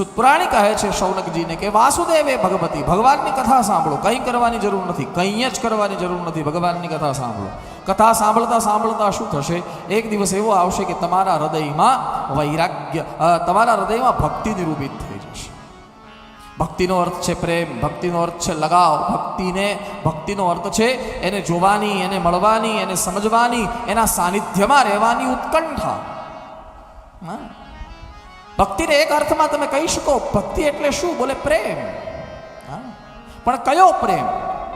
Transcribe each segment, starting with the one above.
સુતપુરાણી કહે છે શૌનકજીને કે, વાસુદેવે ભગવતી, ભગવાનની કથા સાંભળો. કંઈ કરવાની જરૂર નથી, કંઈ જ કરવાની જરૂર નથી, ભગવાનની કથા સાંભળો. કથા સાંભળતા સાંભળતા શું થશે? એક દિવસ એવો આવશે કે તમારા હૃદયમાં વૈરાગ્ય તમારા હૃદયમાં ભક્તિ નિરૂપિત થઈ જશે. ભક્તિનો અર્થ છે પ્રેમ, ભક્તિનો અર્થ છે લગાવ. ભક્તિને, ભક્તિનો અર્થ છે એને જોવાની, એને મળવાની, એને સમજવાની, એના સાનિધ્યમાં રહેવાની ઉત્કંઠા. હા? ભક્તિને એક અર્થમાં તમે કહી શકો, ભક્તિ એટલે શું? બોલે પ્રેમ. પણ કયો પ્રેમ?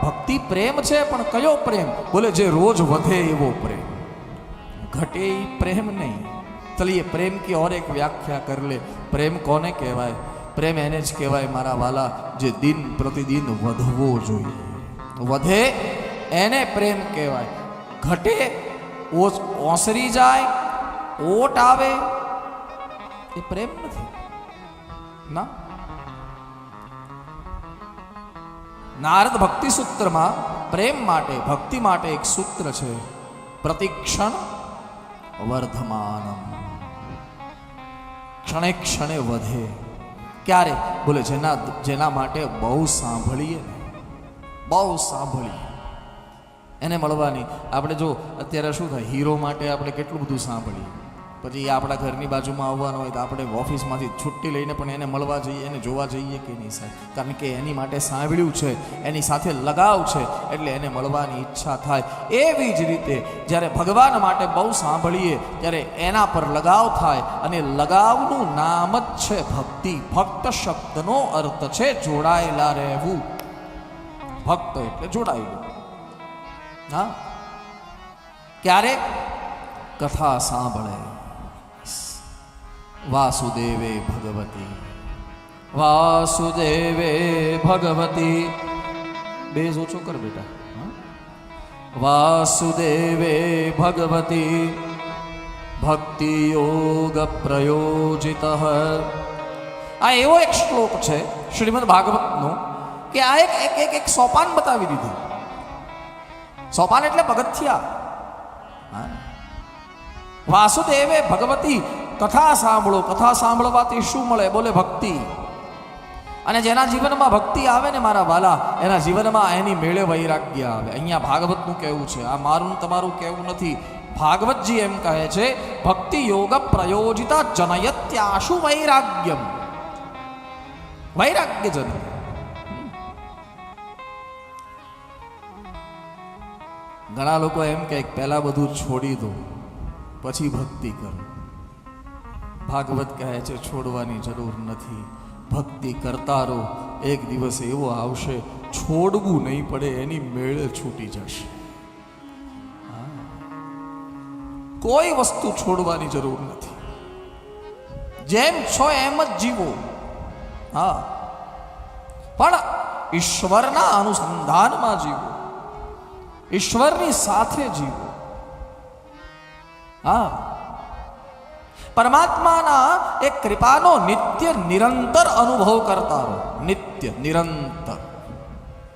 ભક્તિ પ્રેમ છે, પણ કયો પ્રેમ? બોલે જે રોજ વધે એવો પ્રેમ. ઘટે એ પ્રેમ નહીં. ચલીએ, પ્રેમ કી ઓર એક વ્યાખ્યા કર લે. પ્રેમ કોને કહેવાય? પ્રેમ એને જ કહેવાય, મારા વાલા, જે દિન પ્રતિદિન વધવો જોઈએ. વધે એને પ્રેમ કહેવાય. ઘટે ઓસરી જાય, ઓટ આવે એ પ્રેમ નથી. ના. નારદ ભક્તિ સૂત્રમાં પ્રેમ માટે, ભક્તિ માટે એક સૂત્ર છે, પ્રતિક્ષણ વર્ધમાન ક્ષણે ક્ષણે વધે. ક્યારે? બોલે, જેના જેના માટે બહુ સાંભળીએ બહુ સાંભળીએ. એને મળવાની. આપણે જો, અત્યારે શું થાય? હીરો માટે આપણે કેટલું બધું સાંભળીએ. પછી આપણા ઘરની બાજુમાં આવવાનો હોય તો આપણે ઓફિસમાંથી છુટ્ટી લઈને પણ એને મળવા જઈએ, એને જોવા જઈએ કે નહીં સાહેબ? કારણ કે એની માટે સાંભળ્યું છે, એની સાથે લગાવ છે, એટલે એને મળવાની ઈચ્છા થાય. એવી જ રીતે જ્યારે ભગવાન માટે બહુ સાંભળીએ, ત્યારે એના પર લગાવ થાય અને લગાવનું નામ જ છે ભક્તિ. ભક્ત શબ્દનો અર્થ છે જોડાયેલા રહેવું. ભક્ત એટલે જોડાયેલું. હા? ક્યારેક કથા સાંભળે. વાસુદેવે ભગવતી. વાસુદેવે ભગવતી. બેઝ ઓછો કર બેટા? વાસુદેવે ભગવતી. ભક્તિ યોગ પ્રયોજિત. આ એવો એક શ્લોક છે શ્રીમદ ભાગવતનો કે આ એક એક એક એક સોપાન બતાવી દીધું. સોપાન એટલે પગથિયા વાસુદેવે ભગવતી કથા સાંભળો કથા સાંભળવાથી શું મળે? બોલે ભક્તિ. અને જેના જીવનમાં ભક્તિ આવે ને મારા વાલા, એના જીવનમાં એની મેળે વૈરાગ્ય આવે. અહીંયા ભાગવતનું કહેવું છે. આ મારું તમારું કહેવું નથી. ભાગવતજી એમ કહે છે, ભક્તિ યોગ પ્રયોજિતા જનયત્યાશુ વૈરાગ્યમ. વૈરાગ્ય જન ઘણા લોકો એમ કહે પહેલાં બધું છોડી દો, પછી ભક્તિ કરો. ભાગવત કહે છે, છોડવાની જરૂર નથી. ભક્તિ કરતા રહો એક દિવસ એવો આવશે, છોડવું નહીં પડે, એની મેળે છૂટી જશે. કોઈ વસ્તુ છોડવાની જરૂર નથી. જેમ છો એમ જ જીવો. હા. પણ ઈશ્વરના અનુસંધાનમાં જીવો. ઈશ્વરની સાથે જીવો. હા. પરમાત્માના એક કૃપાનો નિત્ય નિરંતર અનુભવ કરતા રહો. નિત્ય નિરંતર.